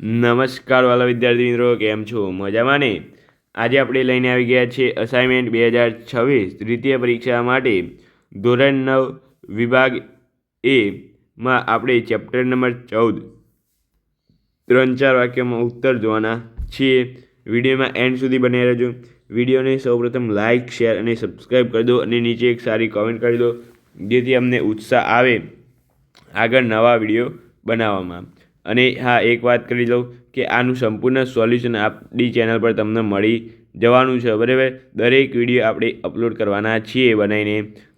નમસ્કાર વાલા વિદ્યાર્થી મિત્રો, કેમ છો? મજામાં ને? આજે આપણે લઈને આવી ગયા છીએ અસાઇનમેન્ટ બે હજાર છવ્વીસ તૃતીય પરીક્ષા માટે ધોરણ નવ, વિભાગ એ માં આપણે ચેપ્ટર નંબર ચૌદ. ત્રણ ચાર વાક્યમાં ઉત્તર જોવાના છીએ. વિડીયોમાં એન્ડ સુધી બને રહેજો. વિડીયોને સૌપ્રથમ લાઇક શેર અને સબસ્ક્રાઈબ કરી દો અને નીચે એક સારી કોમેન્ટ કરી દો. જેથી અમને ઉત્સાહ આવે આગળ નવા વીડિયો બનાવવામાં. અને હા, એક વાત કરી દઉં કે આનું સંપૂર્ણ સોલ્યુશન આપણી ચેનલ પર તમને મળી જવાનું છે, બરાબર? દરેક વીડિયો આપણે અપલોડ કરવાના છીએ બનાવીને.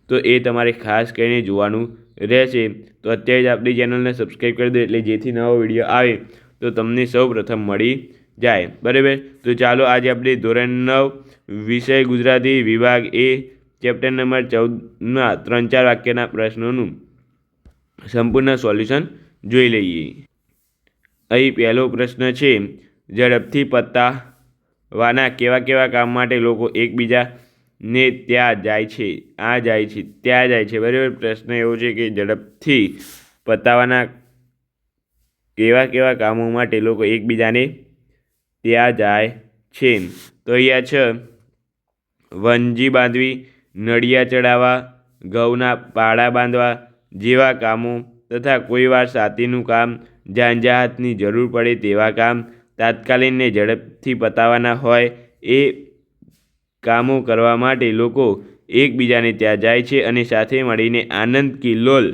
તો એ તમારે ખાસ કરીને જોવાનું રહેશે. તો અત્યારે જ આપણી ચેનલને સબસ્ક્રાઈબ કરી દો એટલે જેથી નવો વીડિયો આવે, તો તમને સૌ પ્રથમ મળી જાય, બરાબર? તો ચાલો આજે આપણે ધોરણ નવ, વિષય ગુજરાતી વિભાગ એ, ચેપ્ટર નંબર ચૌદના ત્રણ ચાર વાક્યના પ્રશ્નોનું સંપૂર્ણ સોલ્યુશન જોઈ લઈએ. અહીં પહેલો પ્રશ્ન છે, ઝડપથી પતાવાના કેવા કેવા કામ માટે લોકો એકબીજાને ત્યાં જાય છે? આ જાય છે, ત્યાં જાય છે. બરાબર, પ્રશ્ન એવો છે કે ઝડપથી પતાવાના કેવા કેવા કામો માટે લોકો એકબીજાને ત્યાં જાય છે? તો અહીંયા છે, વંજી બાંધવી, નળિયા ચડાવવા, ઘઉંના પાડા બાંધવા જેવા કામો તથા કોઈવાર સાતીનું કામ ઝંઝાહતની જરૂર પડે તેવા કામ તાત્કાલિકને ઝડપથી પતાવવાના હોય, એ કામો કરવા માટે લોકો એકબીજાને ત્યાં જાય છે અને સાથે મળીને આનંદ કિલ્લોલ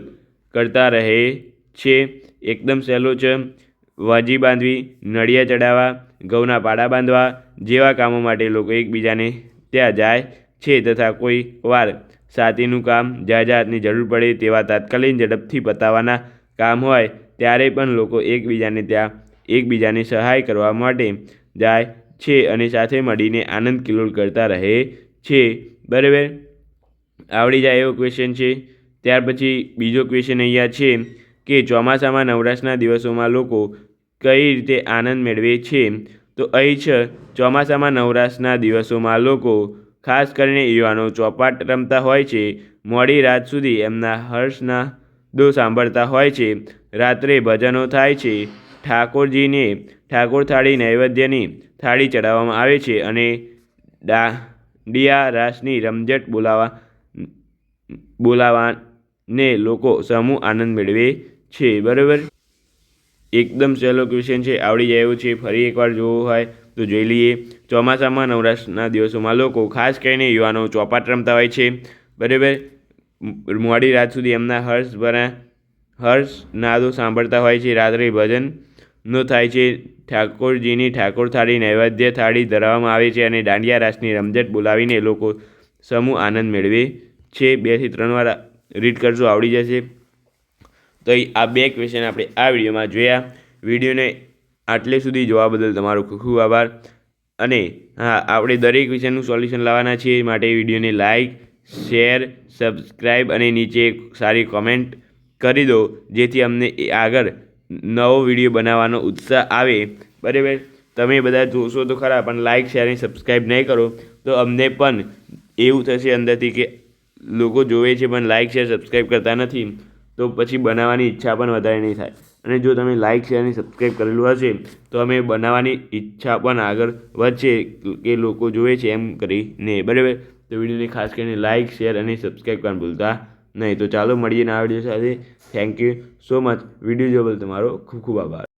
કરતા રહે છે. એકદમ સહેલો છે. વાજી બાંધવી, નળિયા ચડાવવા ઘઉંના પાડા બાંધવા જેવા કામો માટે લોકો એકબીજાને ત્યાં જાય છે તથા કોઈ વાર સાતીનું કામ જાજાતની જરૂર પડે તેવા તાત્કાલિક ઝડપથી પતાવવાના કામ હોય ત્યારે પણ લોકો એકબીજાને ત્યાં એકબીજાની સહાય કરવા માટે જાય છે અને સાથે મળીને આનંદ કિલોલ કરતા રહે છે. બરાબર? આવડી જાય એવો ક્વેશ્ચન છે. ત્યાર પછી બીજો ક્વેશ્ચન અહીંયા છે કે ચોમાસામાં નવરાશના દિવસોમાં લોકો કઈ રીતે આનંદ મેળવે છે? તો અહીં છે, ચોમાસામાં નવરાશના દિવસોમાં લોકો ખાસ કરીને યુવાનો ચોપાટ રમતા હોય છે. મોડી રાત સુધી એમના હર્ષના દો સાંભળતા હોય છે. રાત્રે ભજનો થાય છે. ઠાકોરજીને, ઠાકોર થાળી નૈવેદ્યની થાળી ચડાવવામાં આવે છે અને દાંડિયા રાસની રમઝટ બોલાવા, બોલાવાને લોકો સમૂહ આનંદ મેળવે છે. બરાબર? એકદમ સહેલો ક્વેશ્ચન છે. આવડી જાય છે. ફરી એકવાર જોવું હોય તો જોઈ લઈએ. ચોમાસામાં નવરાશના દિવસોમાં લોકો ખાસ કરીને યુવાનો ચોપાટ રમતા હોય છે. બરાબર? મોડી રાત સુધી એમના હર્ષ ભરા, હર્ષ નાદો સાંભળતા હોય છે. રાત્રે ભજનનો થાય છે. ઠાકોરજીની ઠાકોર થાળી નૈવેદ્ય થાળી ધરાવવામાં આવે છે અને દાંડિયા રાસની રમઝટ બોલાવીને લોકો સમૂહ આનંદ મેળવે છે. બેથી ત્રણ વાર રીડ કરજો, આવડી જશે. તો આ બે ક્વેશ્ચન આપણે આ વિડીયોમાં જોયા. વિડીયોને આટલે સુધી જોવા બદલ તમારો ખૂબ ખૂબ આભાર. અને હા, આપણે દરેક વિષયનું સોલ્યુશન લાવવાના છીએ. માટે વિડીયોને લાઇક શેર સબસ્ક્રાઈબ અને નીચે એક સારી કોમેન્ટ કરી દો, જેથી અમને એ આગળ નવો વીડિયો બનાવવાનો ઉત્સાહ આવે. બરાબર? તમે બધા જોશો તો ખરા, પણ લાઇક શેર અને સબસ્ક્રાઈબ નહીં કરો, તો અમને પણ એવું થશે અંદરથી કે લોકો જોવે છે, પણ લાઇક શેર સબસ્ક્રાઈબ કરતા નથી. તો પછી બનાવવાની ઈચ્છા પણ વધારે નહીં થાય. અને જો તમે લાઇક શેર અને સબસ્ક્રાઈબ કરેલું હશે, તો અમે બનાવવાની ઈચ્છા પણ આગળ વધશે કે લોકો જોવે છે એમ કરીને. બરાબર? તો વિડીયોને ખાસ કરીને લાઇક શેર અને સબસ્ક્રાઈબ કરવાનું ભૂલતા નહીં. તો ચાલો મળીએ નવા વીડિયો સાથે. Thank you so much video જોવા બદલ તમારો ખૂબ ખૂબ આભાર.